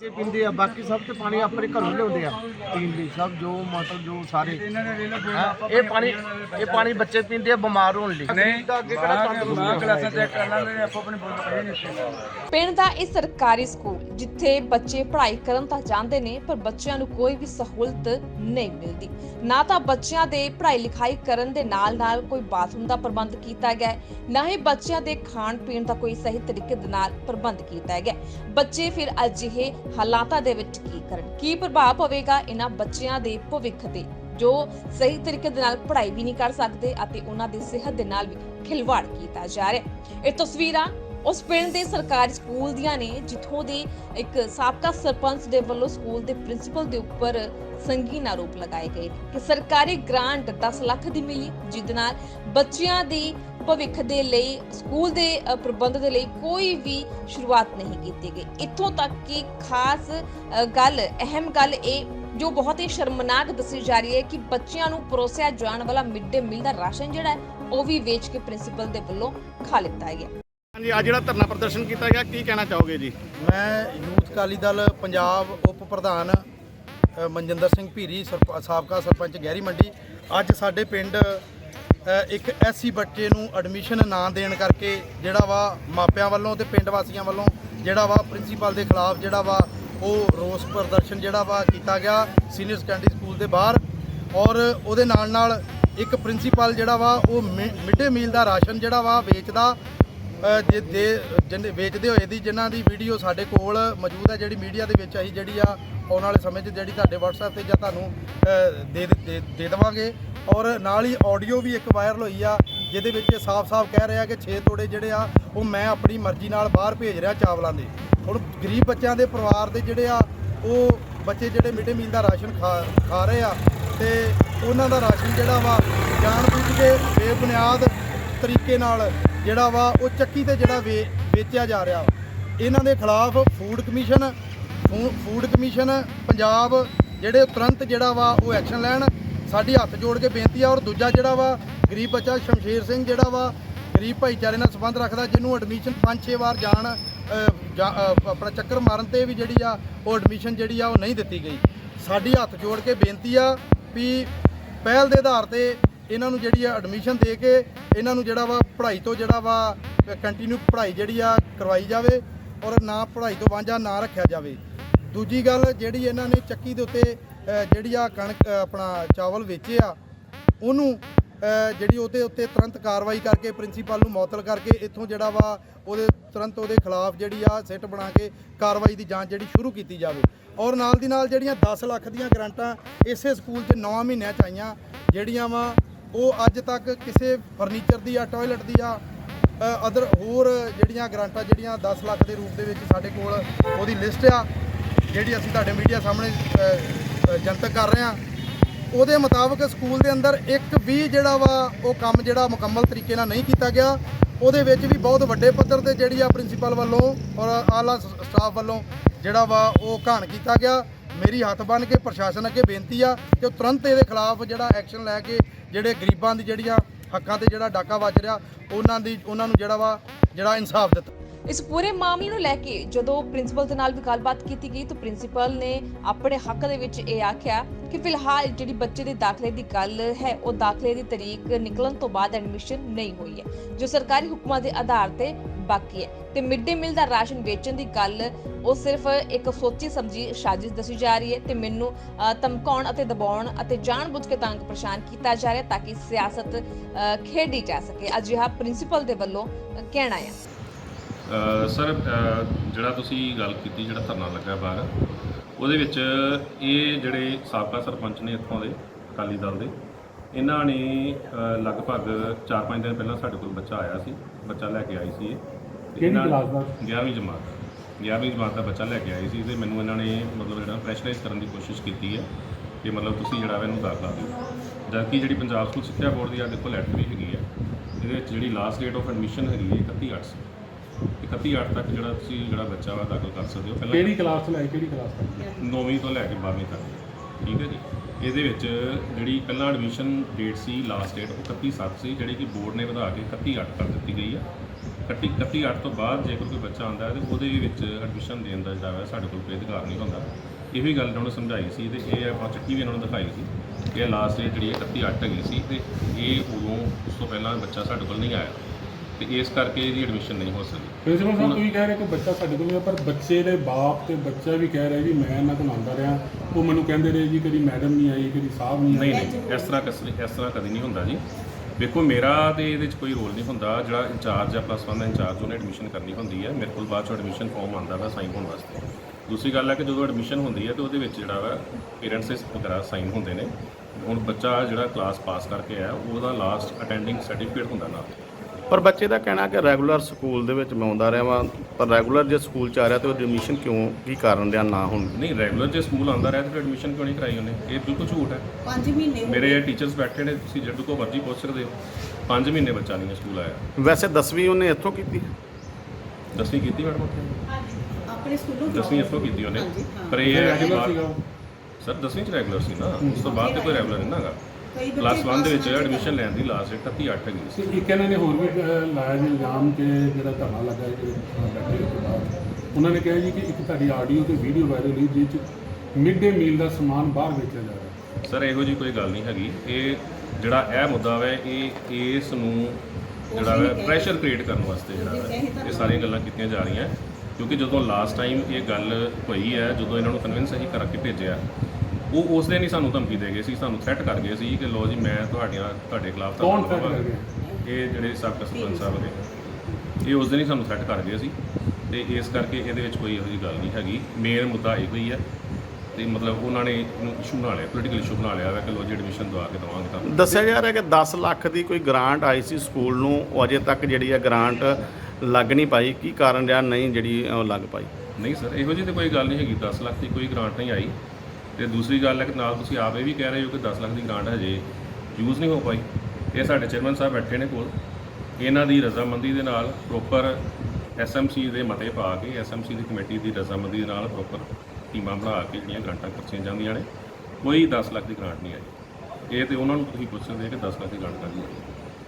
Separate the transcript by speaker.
Speaker 1: ਬੱਚੇ ਪੀਂਦੇ ਆ ਬਾਕੀ ਸਭ ਤੇ ਪਾਣੀ ਆਪਣੇ ਘਰੋਂ ਲਿਆਉਂਦੇ ਆ। ਲਈ ਸਭ ਜੋ ਮਤਲਬ ਜੋ ਸਾਰੇ। ਹੈਂ, ਇਹ ਪਾਣੀ ਇਹ ਪਾਣੀ ਬੱਚੇ ਪੀਂਦੇ ਆ ਬਿਮਾਰ ਹੋਣ ਲਈ।
Speaker 2: ਨਹੀਂ
Speaker 1: ਤਾਂ ਅੱਗੇ ਕਿਹੜਾ ਤੰਦਰੁਸਤ
Speaker 2: ਬਾਹਰ
Speaker 1: ਹੋਣਾ
Speaker 2: ਕਲਾਸਾਂ ਚੈੱਕ ਕਰਨਾ ਤੇ ਆਪੋ ਆਪਣੀ ਬੋਲ ਪਈ ਨਹੀਂ
Speaker 3: ਪਿੰਡ ਦਾ ਇਹ ਸਰਕਾਰੀ ਸਕੂਲ ਜਿੱਥੇ ਬੱਚੇ ਪੜ੍ਹਾਈ ਕਰਨ ਤਾਂ ਜਾਂਦੇ ਨੇ ਪਰ ਬੱਚਿਆਂ ਨੂੰ ਕੋਈ ਵੀ ਸਹੂਲਤ ਨਹੀਂ ਮਿਲਦੀ। ਨਾ ਤਾਂ ਬੱਚਿਆਂ ਦੇ ਪੜ੍ਹਾਈ ਲਿਖਾਈ ਕਰਨ ਦੇ ਨਾਲ-ਨਾਲ ਕੋਈ ਬਾਥਰੂਮ ਦਾ ਪ੍ਰਬੰਧ ਕੀਤਾ ਗਿਆ ਹੈ ਨਾ ਹੀ ਬੱਚਿਆਂ ਦੇ ਖਾਣ ਪੀਣ ਦਾ ਕੋਈ ਸਹੀ ਤਰੀਕੇ ਦੇ ਨਾਲ ਪ੍ਰਬੰਧ ਕੀਤਾ ਗਿਆ ਹੈ। ਬੱਚੇ ਫਿਰ ਅਜਿਹੇ ਹਾਲਾਤਾਂ ਦੇ ਵਿੱਚ ਕੀ ਕਰਨ? ਕੀ ਪ੍ਰਭਾਵ ਪਵੇਗਾ ਇਹਨਾਂ ਬੱਚਿਆਂ ਦੇ ਭਵਿੱਖ ਤੇ, ਜੋ ਸਹੀ ਤਰੀਕੇ ਦੇ ਨਾਲ ਪੜ੍ਹਾਈ ਵੀ ਨਹੀਂ ਕਰ ਸਕਦੇ ਅਤੇ ਉਹਨਾਂ ਦੀ ਸਿਹਤ ਦੇ ਨਾਲ ਵੀ ਖਿਲਵਾੜ ਕੀਤਾ ਜਾ ਰਿਹਾ ਇਹ ਤਸਵੀਰਾਂ ਉਸ ਪਿੰਡ ਦੇ ਸਰਕਾਰੀ ਸਕੂਲ ਦੀਆਂ ਨੇ, ਜਿੱਥੋਂ ਦੇ ਇੱਕ ਸਾਬਕਾ ਸਰਪੰਚ ਦੇ ਵੱਲੋਂ ਸਕੂਲ ਦੇ ਪ੍ਰਿੰਸੀਪਲ ਦੇ ਉੱਪਰ ਸੰਗੀਨ ਆਰੋਪ ਲਗਾਏ ਗਏ ਕਿ ਸਰਕਾਰੀ ਗ੍ਰਾਂਟ 10 ਲੱਖ ਦੀ ਮਿਲੀ ਜਿਹਦੇ ਨਾਲ ਬੱਚਿਆਂ ਦੀ ਭਵਿੱਖ ਦੇ ਲਈ, ਸਕੂਲ ਦੇ ਪ੍ਰਬੰਧ ਦੇ ਲਈ ਕੋਈ ਵੀ ਸ਼ੁਰੂਆਤ ਨਹੀਂ ਕੀਤੀ ਗਈ। ਇੱਥੋਂ ਤੱਕ ਕਿ ਖਾਸ ਗੱਲ, ਅਹਿਮ ਗੱਲ ਇਹ, ਜੋ ਬਹੁਤ ਹੀ ਸ਼ਰਮਨਾਕ ਦੱਸੀ ਜਾ ਰਹੀ ਹੈ ਕਿ ਬੱਚਿਆਂ ਨੂੰ ਪਰੋਸਿਆ ਜਾਣ ਵਾਲਾ ਮਿਡ ਡੇ ਮੀਲ ਦਾ ਰਾਸ਼ਨ ਜਿਹੜਾ ਹੈ, ਉਹ ਵੀ ਵੇਚ ਕੇ ਪ੍ਰਿੰਸੀਪਲ ਦੇ ਵੱਲੋਂ ਖਾ ਲਿੱਤਾ ਗਿਆ।
Speaker 4: ਹਾਂਜੀ ਅੱਜ ਜਿਹੜਾ ਧਰਨਾ ਪ੍ਰਦਰਸ਼ਨ ਕੀਤਾ ਗਿਆ ਕੀ ਕਹਿਣਾ ਚਾਹੋਗੇ ਜੀ?
Speaker 5: ਮੈਂ ਯੂਥ ਅਕਾਲੀ ਦਲ ਪੰਜਾਬ ਉਪ ਪ੍ਰਧਾਨ ਅ, ਮਨਜਿੰਦਰ ਸਿੰਘ ਭੀਰੀ ਸਰਪ- ਸਾਬਕਾ ਸਰਪੰਚ ਗਹਿਰੀ ਮੰਡੀ। ਅੱਜ ਸਾਡੇ ਪਿੰਡ ਅ, ਇੱਕ ਐਸੀ ਬੱਚੇ ਨੂੰ ਐਡਮਿਸ਼ਨ ਨਾ ਦੇਣ ਕਰਕੇ ਜਿਹੜਾ ਵਾ ਮਾਪਿਆਂ ਵੱਲੋਂ ਤੇ ਪਿੰਡ ਵਾਸੀਆਂ ਵੱਲੋਂ ਜਿਹੜਾ ਵਾ ਪ੍ਰਿੰਸੀਪਲ ਦੇ ਖਿਲਾਫ ਜਿਹੜਾ ਵਾ ਉਹ ਰੋਸ ਪ੍ਰਦਰਸ਼ਨ ਜਿਹੜਾ ਵਾ ਕੀਤਾ ਗਿਆ ਸੀਨੀਅਰ ਸੈਕੰਡਰੀ ਸਕੂਲ ਦੇ ਬਾਹਰ। ਔਰ ਉਹਦੇ ਨਾਲ ਨਾਲ ਇੱਕ ਪ੍ਰਿੰਸੀਪਲ ਜਿਹੜਾ ਵਾ ਉਹ ਮਿ ਮਿਡ ਡੇ ਮੀਲ ਦਾ ਰਾਸ਼ਨ ਜਿਹੜਾ ਵਾ ਵੇਚਦਾ ਜੇ ਦੇ ਜਿਹਨੇ ਵੇਚਦੇ ਹੋਏ ਦੀ ਜਿਨ੍ਹਾਂ ਦੀ ਵੀਡੀਓ ਸਾਡੇ ਕੋਲ ਮੌਜੂਦ ਹੈ ਜਿਹੜੀ ਮੀਡੀਆ ਦੇ ਵਿੱਚ ਅਸੀਂ ਜਿਹੜੀ ਆ ਆਉਣ ਵਾਲੇ ਸਮੇਂ 'ਚ ਜਿਹੜੀ ਤੁਹਾਡੇ WhatsApp ਤੇ ਜਾਂ ਤੁਹਾਨੂੰ ਅ, ਦੇ ਦੇ ਦੇ ਦੇਵਾਂਗੇ। ਔਰ ਨਾਲ ਹੀ ਆਡੀਓ ਵੀ ਇੱਕ ਵਾਇਰਲ ਹੋਈ ਆ ਜਿਹਦੇ ਵਿੱਚ ਸਾਫ਼-ਸਾਫ਼ ਕਹਿ ਰਿਹਾ ਕਿ 6 ਤੋੜੇ ਜਿਹੜੇ ਆ ਉਹ ਮੈਂ ਆਪਣੀ ਮਰਜ਼ੀ ਨਾਲ ਬਾਹਰ ਭੇਜ ਰਿਹਾ ਚਾਵਲਾਂ ਦੇ। ਹੁਣ ਗਰੀਬ ਬੱਚਿਆਂ ਦੇ ਪਰਿਵਾਰ ਦੇ ਜਿਹੜੇ ਆ ਉਹ ਬੱਚੇ ਜਿਹੜੇ ਮਿਡ ਡੇ ਮੀਲ ਦਾ ਰਾਸ਼ਨ ਖਾ ਖਾ ਰਹੇ ਆ ਤੇ ਉਹਨਾਂ ਦਾ ਰਾਸ਼ਨ ਜਿਹੜਾ ਵਾ ਜਾਣ ਬੁੱਝ ਕੇ ਬੇਬੁਨਿਆਦ ਤਰੀਕੇ ਨਾਲ ਜਿਹੜਾ ਵਾ, ਉਹ ਚੱਕੀ ਤੇ ਜਿਹੜਾ ਵੇ- ਵੇਚਿਆ ਜਾ ਰਿਹਾ ਵਾ। ਇਹਨਾਂ ਦੇ ਖਿਲਾਫ ਫੂਡ ਕਮਿਸ਼ਨ, ਫੂ- ਫੂਡ ਕਮਿਸ਼ਨ, ਪੰਜਾਬ ਜਿਹੜੇ ਤੁਰੰਤ ਜਿਹੜਾ ਵਾ, ਉਹ ਐਕਸ਼ਨ ਲੈਣ ਸਾਡੀ ਹੱਥ ਜੋੜ ਕੇ ਬੇਨਤੀ ਆ, ਔਰ ਦੂਜਾ ਜਿਹੜਾ ਵਾ, ਗਰੀਬ ਬੱਚਾ ਸ਼ਮਸ਼ੇਰ ਸਿੰਘ ਜਿਹੜਾ ਵਾ, ਗਰੀਬ ਭਾਈਚਾਰੇ ਨਾਲ ਸੰਬੰਧ ਰੱਖਦਾ, ਜਿਹਨੂੰ ਐਡਮਿਸ਼ਨ 5-6 ਵਾਰ ਜਾਣ ਜਾ- ਆਪਣਾ ਚੱਕਰ ਮਾਰਨ ਤੇ ਵੀ ਜਿਹੜੀ ਆ, ਉਹ ਐਡਮਿਸ਼ਨ ਜਿਹੜੀ ਆ, ਉਹ ਨਹੀਂ ਦਿੱਤੀ ਗਈ ਸਾਡੀ ਹੱਥ ਜੋੜ ਕੇ ਬੇਨਤੀ ਆ ਵੀ ਪਹਿਲ ਦੇ ਆਧਾਰ ਤੇ ਇਹਨਾਂ ਨੂੰ ਜਿਹੜੀ ਆ ਐਡਮਿਸ਼ਨ ਦੇ ਕੇ ਇਹਨਾਂ ਨੂੰ ਜਿਹੜਾ ਵਾ ਪੜ੍ਹਾਈ ਤੋਂ ਜਿਹੜਾ ਵਾ ਕੰਟੀਨਿਊ ਪੜ੍ਹਾਈ ਜਿਹੜੀ ਆ ਕਰਵਾਈ ਜਾਵੇ ਔਰ ਨਾ ਪੜ੍ਹਾਈ ਤੋਂ ਵਾਂਝਾ ਨਾ ਰੱਖਿਆ ਜਾਵੇ। ਦੂਜੀ ਗੱਲ ਜਿਹੜੀ ਇਹਨਾਂ ਨੇ ਚੱਕੀ ਦੇ ਉੱਤੇ ਜਿਹੜੀ ਆ ਕਣਕ ਆਪਣਾ ਚਾਵਲ ਵੇਚੇ ਆ, ਉਹਨੂੰ ਜਿਹੜੀ ਉਹਦੇ ਉੱਤੇ ਤੁਰੰਤ ਕਾਰਵਾਈ ਕਰਕੇ ਪ੍ਰਿੰਸੀਪਲ ਨੂੰ ਮੁਅੱਤਲ ਕਰਕੇ ਇੱਥੋਂ ਜਿਹੜਾ ਵਾ ਉਹਦੇ ਤੁਰੰਤ ਉਹਦੇ ਖਿਲਾਫ ਜਿਹੜੀ ਆ ਸਿੱਟ ਬਣਾ ਕੇ ਕਾਰਵਾਈ ਦੀ ਜਾਂਚ ਜਿਹੜੀ ਸ਼ੁਰੂ ਕੀਤੀ ਜਾਵੇ। ਔਰ ਨਾਲ ਦੀ ਨਾਲ ਜਿਹੜੀਆਂ 10 ਲੱਖ ਦੀਆਂ ਗਰੰਟਾਂ ਇਸੇ ਸਕੂਲ 'ਚ 9 ਮਹੀਨਿਆਂ 'ਚ ਆਈਆਂ, ਜਿਹੜੀਆਂ ਵਾ ਉਹ ਅੱਜ ਤੱਕ ਕਿਸੇ ਫਰਨੀਚਰ ਦੀ ਆ ਟਾਇਲਟ ਦੀ ਆ ਅਦਰ ਹੋਰ ਜਿਹੜੀਆਂ ਗ੍ਰਾਂਟਾਂ, ਜਿਹੜੀਆਂ 10 ਲੱਖ ਦੇ ਰੂਪ ਦੇ ਵਿੱਚ ਸਾਡੇ ਕੋਲ ਉਹਦੀ ਲਿਸਟ ਆ, ਜਿਹੜੀ ਅਸੀਂ ਤੁਹਾਡੇ ਮੀਡੀਆ ਸਾਹਮਣੇ ਜਨਤਕ ਕਰ ਰਹੇ ਹਾਂ। ਉਹਦੇ ਮੁਤਾਬਕ ਸਕੂਲ ਦੇ ਅੰਦਰ ਇੱਕ ਵੀ ਜਿਹੜਾ ਵਾ, ਉਹ ਕੰਮ ਜਿਹੜਾ ਮੁਕੰਮਲ ਤਰੀਕੇ ਨਾਲ ਨਹੀਂ ਕੀਤਾ ਗਿਆ। ਉਹਦੇ ਵਿੱਚ ਵੀ ਬਹੁਤ ਵੱਡੇ ਪੱਧਰ ਤੇ ਜਿਹੜੀ ਆ ਪ੍ਰਿੰਸੀਪਲ ਵੱਲੋਂ ਔਰ ਆਲਾ ਸ- ਸਟਾਫ ਵੱਲੋਂ ਜਿਹੜਾ ਵਾ, ਉਹ ਘਾਣ ਕੀਤਾ ਗਿਆ। ਮੇਰੀ ਹੱਥ ਬੰਨ ਕੇ ਪ੍ਰਸ਼ਾਸਨ ਅੱਗੇ ਬੇਨਤੀ ਆ ਕਿ ਉਹ ਤੁਰੰਤ ਇਹਦੇ ਖਿਲਾਫ ਜਿਹੜਾ ਐਕਸ਼ਨ ਲੈ ਕੇ ਜਿਹੜੇ ਗਰੀਬਾਂ ਦੀ ਜਿਹੜੀਆਂ ਹੱਕਾਂ ਤੇ ਜਿਹੜਾ ਡਾਕਾ ਵੱਜ ਰਿਹਾ, ਉਹਨਾਂ ਦੀ, ਉਹਨਾਂ ਨੂੰ ਜਿਹੜਾ ਵਾ, ਜਿਹੜਾ ਇਨਸਾਫ ਦਿੱਤਾ।
Speaker 3: ਇਸ ਪੂਰੇ ਮਾਮਲੇ ਨੂੰ ਲੈ ਕੇ ਜਦੋਂ ਪ੍ਰਿੰਸੀਪਲ ਦੇ ਨਾਲ ਵੀ ਗੱਲਬਾਤ ਕੀਤੀ ਗਈ, ਤਾਂ ਪ੍ਰਿੰਸੀਪਲ ਨੇ ਆਪਣੇ ਹੱਕ ਦੇ ਵਿੱਚ ਇਹ ਆਖਿਆ ਕਿ ਫਿਲਹਾਲ ਜਿਹੜੀ ਬੱਚੇ ਦੇ ਦਾਖਲੇ ਦੀ ਗੱਲ ਹੈ, ਉਹ ਦਾਖਲੇ ਦੀ ਤਰੀਕ ਨਿਕਲਣ ਤੋਂ ਬਾਅਦ ਐਡਮਿਸ਼ਨ ਨਹੀਂ ਹੋਈ ਹੈ। ਜੋ ਸਰਕਾਰੀ ਹੁਕਮਾਂ ਦੇ ਆਧਾਰ ਤੇ ਬਾਕੀ ਹੈ। ਤੇ ਮਿਡ ਡੇ ਮੀਲ ਦਾ ਰਾਸ਼ਨ ਵੇਚਣ ਦੀ ਗੱਲ, ਉਹ ਸਿਰਫ ਇੱਕ ਸੋਚੀ ਸਮਝੀ ਸਾਜ਼ਿਸ਼ ਦੱਸੀ ਜਾ ਰਹੀ ਹੈ ਤੇ ਮੈਨੂੰ ਧਮਕਾਉਣ ਅਤੇ ਦਬਾਉਣ ਅਤੇ ਜਾਣਬੁੱਝ ਕੇ ਤੰਗ ਪਰੇਸ਼ਾਨ ਕੀਤਾ ਜਾ ਰਿਹਾ ਤਾਂ ਕਿ ਸਿਆਸਤ ਖੇਡੀ ਜਾ ਸਕੇ। ਅਜਿਹਾ ਪ੍ਰਿੰਸੀਪਲ ਦੇ ਵੱਲੋਂ ਕਹਿਣਾ ਹੈ।
Speaker 6: ਸਰ ਜਿਹੜਾ ਤੁਸੀਂ ਗੱਲ ਕੀਤੀ, ਜਿਹੜਾ ਧਰਨਾ ਲੱਗਾ ਬਾਹਰ, ਉਹਦੇ ਵਿੱਚ ਇਹ ਜਿਹੜੇ ਸਾਬਕਾ ਸਰਪੰਚ ਨੇ ਇੱਥੋਂ ਦੇ, ਅਕਾਲੀ ਦਲ ਦੇ ਇਹਨਾਂ ਨੇ ਲਗਭਗ 4-5 ਦਿਨ ਪਹਿਲਾਂ ਸਾਡੇ ਕੋਲ ਬੱਚਾ ਆਇਆ ਸੀ ਬੱਚਾ ਲੈ ਕੇ ਆਈ ਸੀ ਇਹ।
Speaker 2: ਕਿਹੜੀ
Speaker 6: ਇਹਨਾਂ-
Speaker 2: ਕਲਾਸ ਦਾ?
Speaker 6: 11ਵੀਂ ਜਮਾਤ 11ਵੀਂ ਜਮਾਤ ਦਾ ਬੱਚਾ ਲੈ ਕੇ ਆਈ ਸੀ ਤੇ ਮੈਨੂੰ ਇਹਨਾਂ ਨੇ ਮਤਲਬ ਜਿਹੜਾ ਪ੍ਰੈਸ਼ਰਾਈਜ਼ ਕਰਨ ਦੀ ਕੋਸ਼ਿਸ਼ ਕੀਤੀ ਹੈ ਕਿ ਮਤਲਬ ਤੁਸੀਂ ਜਿਹੜਾ ਇਹਨੂੰ ਦਾਖਲਾ ਦਿਓ। ਜਦਕਿ ਜਿਹੜੀ ਪੰਜਾਬ ਸਕੂਲ ਸਿੱਖਿਆ ਬੋਰਡ ਦੀ ਆ ਦੇਖੋ ਲੈਟਰ ਵੀ ਹੈਗੀ ਹੈ ਇਹਦੇ ਵਿੱਚ ਜਿਹੜੀ ਲਾਸਟ ਡੇਟ ਆਫ ਐਡਮਿਸ਼ਨ ਹੈਗੀ ਹੈ 31 8 ਸੀ। 31 8 ਤੱਕ ਜਿਹੜਾ ਤੁਸੀਂ ਜਿਹੜਾ ਬੱਚਾ ਵਾ ਦਾਖਲ ਕਰ ਸਕਦੇ ਹੋ ਪਹਿਲਾਂ
Speaker 2: ਕਿਹੜੀ ਕਲਾਸ ਤੋਂ ਲੈ ਕੇ ਕਿਹੜੀ ਕਲਾਸ ਤੱਕ?
Speaker 6: 9ਵੀਂ ਤੋਂ ਲੈ ਕੇ 12ਵੀਂ ਤੱਕ। ਠੀਕ ਹੈ ਜੀ? ਇਹਦੇ ਵਿੱਚ ਜਿਹੜੀ ਪਹਿਲਾਂ ਐਡਮਿਸ਼ਨ ਡੇਟ ਸੀ ਲਾਸਟ ਡੇਟ ਉਹ 31 7 ਸੀ, ਜਿਹੜੀ ਕਿ ਬੋਰਡ ਨੇ ਵਧਾ ਕੇ 31 8 ਕਰ ਦਿੱਤੀ ਗਈ ਆ। ਕੱਟੀ ਕੱਤੀ ਅੱਠ ਤੋਂ ਬਾਅਦ ਜੇਕਰ ਕੋਈ ਬੱਚਾ ਆਉਂਦਾ ਹੈ, ਤੇ ਉਹਦੇ ਵਿੱਚ ਐਡਮਿਸ਼ਨ ਦੇਣ ਦਾ ਜਿਹੜਾ ਹੈ ਸਾਡੇ ਕੋਲ ਕੋਈ ਅਧਿਕਾਰ ਨਹੀਂ ਹੁੰਦਾ। ਇਹ ਵੀ ਗੱਲ ਉਹਨਾਂ ਨੂੰ ਸਮਝਾਈ ਸੀ ਤੇ ਇਹ ਆਪਾਂ ਚਿੱਠੀ ਵੀ ਇਹਨਾਂ ਨੂੰ ਦਿਖਾਈ ਸੀ। ਇਹ ਲਾਸਟ ਡੇਟ ਜਿਹੜੀ ਹੈ 31 ਅੱਠ ਹੈਗੀ ਸੀ ਤੇ ਇਹ ਉਦੋਂ, ਉਸ ਤੋਂ ਪਹਿਲਾਂ ਬੱਚਾ ਸਾਡੇ ਕੋਲ ਨਹੀਂ ਆਇਆ। ਤੇ ਇਸ ਕਰਕੇ ਇਹਦੀ ਐਡਮਿਸ਼ਨ ਨਹੀਂ ਹੋ ਸਕੀ।
Speaker 2: ਪ੍ਰਿੰਸੀਪਲ ਸਾਹਿਬ ਤੁਸੀਂ ਕਹਿ ਰਹੇ ਕਿ ਬੱਚਾ ਸਾਡੇ ਕੋਲ ਨਹੀਂ ਹੈ, ਪਰ ਬੱਚੇ ਦੇ ਬਾਪ ਤੇ ਬੱਚਾ ਵੀ ਕਹਿ ਰਿਹਾ ਜੀ ਮੈਂ ਇਹਨਾਂ ਕੋਲ ਆਉਂਦਾ ਰਿਹਾ। ਉਹ ਮੈਨੂੰ ਕਹਿੰਦੇ ਰਹੇ ਜੀ ਕਦੀ ਮੈਡਮ ਨਹੀਂ ਆਈ ਕਦੀ ਸਾਹਿਬ ਨਹੀਂ
Speaker 6: ਨਹੀਂ
Speaker 2: ਆਏ।
Speaker 6: ਨਹੀਂ ਇਸ ਤਰ੍ਹਾਂ ਕਸ ਇਸ ਤਰ੍ਹਾਂ ਕਦੀ ਨਹੀਂ ਹੁੰਦਾ ਜੀ। ਵੇਖੋ ਮੇਰਾ ਤੇ ਇਹਦੇ ਵਿੱਚ ਕੋਈ ਰੋਲ ਨਹੀਂ ਹੁੰਦਾ। ਜਿਹੜਾ ਇੰਚਾਰਜ ਆ ਪਲੱਸ 1 ਦਾ ਇੰਚਾਰਜ ਉਹਨੇ ਐਡਮਿਸ਼ਨ ਕਰਨੀ ਹੁੰਦੀ ਹੈ। ਮੇਰੇ ਕੋਲ ਬਾਅਦ ਚੋਂ ਐਡਮਿਸ਼ਨ ਫਾਰਮ ਆਉਂਦਾ ਵਾ ਸਾਈਨ ਹੋਣ ਵਾਸਤੇ। ਦੂਸਰੀ ਗੱਲ ਹੈ ਕਿ ਜਦੋਂ ਐਡਮਿਸ਼ਨ ਹੁੰਦੀ ਹੈ ਤੇ ਉਹਦੇ ਵਿੱਚ ਜਿਹੜਾ ਵਾ ਪੇਰੈਂਟਸ ਦੇ ਵਗੈਰਾ ਸਾਈਨ ਹੁੰਦੇ ਨੇ। ਹੁਣ ਬੱਚਾ ਜਿਹੜਾ ਕਲਾਸ ਪਾਸ ਕਰਕੇ ਆਇਆ ਉਹਦਾ ਲਾਸਟ ਅਟੈਂਡਿੰਗ ਸਰਟੀਫਿਕੇਟ ਹੁੰਦਾ ਨਾਲ।
Speaker 4: ਪਰ ਬੱਚੇ ਦਾ ਕਹਿਣਾ ਕਿ ਰੈਗੂਲਰ ਸਕੂਲ ਦੇ ਵਿੱਚ ਮੈਂ ਆਉਂਦਾ ਰਿਹਾ ਵਾਂ ਪਰ ਰੈਗੂਲਰ ਜੇ ਸਕੂਲ ਚ ਆ ਰਿਹਾ ਤੇ ਉਹ ਐਡਮਿਸ਼ਨ ਕਿਉਂ ਕੀ ਕਾਰਨ ਰਿਹਾ ਨਾ ਹੋਣ?
Speaker 6: ਨਹੀਂ ਰੈਗੂਲਰ ਜੇ ਸਕੂਲ ਆਉਂਦਾ ਰਿਹਾ ਤੇ ਐਡਮਿਸ਼ਨ ਕਿਉਂ ਨਹੀਂ ਕਰਾਈ ਉਹਨੇ? ਇਹ ਬਿਲਕੁਲ ਝੂਠ ਹੈ।
Speaker 7: 5 ਮਹੀਨੇ ਹੋ
Speaker 6: ਮੇਰੇ ਟੀਚਰਸ ਬੈਠੇ ਨੇ ਤੁਸੀਂ ਜਦੋਂ ਕੋ ਮਰਜ਼ੀ ਪੁੱਛ ਸਕਦੇ ਹੋ। 5 ਮਹੀਨੇ ਬੱਚਾ ਨਹੀਂ ਸਕੂਲ ਆਇਆ।
Speaker 4: ਵੈਸੇ 10ਵੀਂ ਉਹਨੇ ਇੱਥੋਂ ਕੀਤੀ?
Speaker 6: ਦਸਵੀਂ ਕੀਤੀ ਮੈਡਮ ਉੱਥੇ।
Speaker 7: ਆਪਣੇ ਸਕੂਲੋਂ
Speaker 6: ਦਸਵੀਂ ਇੱਥੋਂ ਕੀਤੀ ਉਹਨੇ।
Speaker 7: ਹਾਂਜੀ, ਹਾਂ।
Speaker 6: ਪਰ ਇਹ ਹੈ ਕਿ। ਸਰ ਦਸਵੀਂ ਚ ਰੈਗੂਲਰ ਸੀ ਨਾ। ਉਸ ਤੋਂ ਬਾਅਦ ਤੇ ਕੋਈ ਰੈਗੂਲਰ ਨਹੀਂ ਨਾਗਾ
Speaker 7: ਕਈ ਬੱਚੇ
Speaker 6: ਕਲਾਸ 1 ਦੇ ਵਿੱਚ ਐਡਮਿਸ਼ਨ ਲੈਣ ਦੀ ਲਾਸਟ ਡੇਟ 31 8 ਹੈਗੀ ਸੀ।
Speaker 2: ਇੱਕ ਇਹਨਾਂ ਨੇ ਹੋਰ ਵੀ ਅਹ, ਲਾਇਆ ਜੀ ਇਲਜ਼ਾਮ ਕਿ ਜਿਹੜਾ ਧਰਨਾ ਲੱਗਾ ਅਹ, ਬੈਠੇ ਉਸ ਤੋਂ ਬਾਅਦ। ਉਹਨਾਂ ਨੇ ਕਿਹਾ ਜੀ ਕਿ ਇੱਕ ਤੁਹਾਡੀ ਆਡੀਓ ਤੇ ਵੀਡੀਓ ਵਾਇਰਲ ਹੋਈ ਜਿਸ ਚ ਮਿਡ ਡੇ ਮੀਲ ਦਾ ਸਮਾਨ ਬਾਹਰ ਵੇਚਿਆ ਜਾ ਰਿਹਾ। ਹੈ
Speaker 6: ਸਰ ਇਹੋ ਜੀ ਕੋਈ ਗੱਲ ਨਹੀਂ ਹੈਗੀ। ਇਹ ਜਿਹੜਾ ਇਹ ਮੁੱਦਾ ਹੈ ਇਹ ਇਸ ਨੂੰ ਜਿਹੜਾ ਹੈ ਪ੍ਰੈਸ਼ਰ ਕ੍ਰੀਏਟ ਕਰਨ ਵਾਸਤੇ ਜਿਹੜਾ ਹੈ ਇਹ ਸਾਰੀਆਂ ਗੱਲਾਂ ਕੀਤੀਆਂ ਜਾ ਰਹੀਆਂ। ਕਿਉਂਕਿ ਜਦੋਂ ਲਾਸਟ ਟਾਈਮ ਇਹ ਗੱਲ ਹੋਈ ਹੈ ਜਦੋਂ ਇਹਨਾਂ ਨੂੰ ਕਨਵਿੰਸ ਅਸੀਂ ਕਰਕੇ ਭੇਜਿਆ ਉਹ ਉਸ ਦਿਨ ਹੀ ਸਾਨੂੰ ਧਮਕੀ ਦੇ ਗਏ ਸੀ ਸਾਨੂੰ ਥ੍ਰੈਟ ਕਰ ਗਏ ਸੀ ਕਿ ਲੋ ਜੀ ਮੈਂ ਤੁਹਾਡੀਆਂ ਤੁਹਾਡੇ ਖਿਲਾਫ
Speaker 2: ਕੌਣ ਕਰ।
Speaker 6: ਇਹ ਜਿਹੜੇ ਸਾਬਕਾ ਸਰਪੰਚ ਸਾਹਿਬ ਨੇ। ਇਹ ਉਸ ਦਿਨ ਹੀ ਸਾਨੂੰ ਥ੍ਰੈਟ ਕਰ ਗਏ ਸੀ। ਤੇ ਇਸ ਕਰਕੇ ਇਹਦੇ ਵਿੱਚ ਕੋਈ ਇਹੋ ਜਿਹੀ ਗੱਲ ਨਹੀਂ ਹੈਗੀ। ਮੇਨ ਮੁੱਦਾ ਇਹੋ ਹੀ ਹੈ। ਤੇ ਮਤਲਬ ਉਹਨਾਂ ਨੇ ਇਹਨੂੰ ਇਸ਼ੂ ਬਣਾ ਲਿਆ ਪੋਲੀਟੀਕਲ ਇਸ਼ੂ ਬਣਾ ਲਿਆ ਹੈ ਕਿ ਲੋ ਜੀ ਐਡਮਿਸ਼ਨ ਦਵਾ ਕੇ ਦਵਾਂਗੇ ਤੁਹਾਨੂੰ
Speaker 4: ਦੱਸਿਆ ਜਾ ਰਿਹਾ ਕਿ 10 ਲੱਖ ਦੀ ਕੋਈ ਗ੍ਰਾਂਟ ਆਈ ਸੀ ਸਕੂਲ ਨੂੰ ਉਹ ਅਜੇ ਤੱਕ ਜਿਹੜੀ ਹੈ ਗ੍ਰਾਂਟ ਲੱਗ ਨਹੀਂ ਪਾਈ। ਕੀ ਕਾਰਨ ਰਿਹਾ? ਨਹੀਂ ਜਿਹੜੀ ਉਹ ਲੱਗ ਪਾਈ।
Speaker 6: ਨਹੀਂ ਸਰ ਇਹੋ ਜਿਹੀ ਤੇ ਕੋਈ ਗੱਲ ਨਹੀਂ ਹੈਗੀ। 10 ਲੱਖ ਦੀ ਕੋਈ ਗ੍ਰਾਂਟ ਨਹੀਂ ਆਈ। ਤੇ ਦੂਸਰੀ ਗੱਲ ਹੈ ਕਿ ਨਾਲ ਤੁਸੀਂ ਆਪ ਇਹ ਵੀ ਕਹਿ ਰਹੇ ਹੋ ਕਿ 10 ਲੱਖ ਦੀ ਗ੍ਰਾਂਟ ਹਜੇ ਯੂਜ਼ ਨਹੀਂ ਹੋ ਪਾਈ। ਇਹ ਸਾਡੇ ਚੇਅਰਮੈਨ ਸਾਹਿਬ ਬੈਠੇ ਨੇ ਕੋਲ। ਇਹਨਾਂ ਦੀ ਰਜ਼ਾਮੰਦੀ ਦੇ ਨਾਲ ਪ੍ਰੋਪਰ ਐਸਐਮਸੀ ਦੇ ਮਤੇ ਪਾ ਕੇ ਐਸਐਮਸੀ ਦੀ ਕਮੇਟੀ ਦੀ ਰਜ਼ਾਮੰਦੀ ਦੇ ਨਾਲ ਪ੍ਰੋਪਰ ਟੀਮਾਂ ਬਣਾ ਕੇ ਜਿਹੜੀਆਂ ਗ੍ਰਾਂਟਾਂ ਖਰਚੀਆਂ ਜਾਂਦੀਆਂ ਨੇ। ਕੋਈ 10 ਲੱਖ ਦੀ ਗ੍ਰਾਂਟ ਨਹੀਂ ਆਈ। ਇਹ ਤੇ ਉਹਨਾਂ ਨੂੰ ਤੁਸੀਂ ਪੁੱਛ ਸਕਦੇ ਕਿ 10 ਲੱਖ ਦੀ ਗ੍ਰਾਂਟ ਕਾਹਦੀ ਹੈ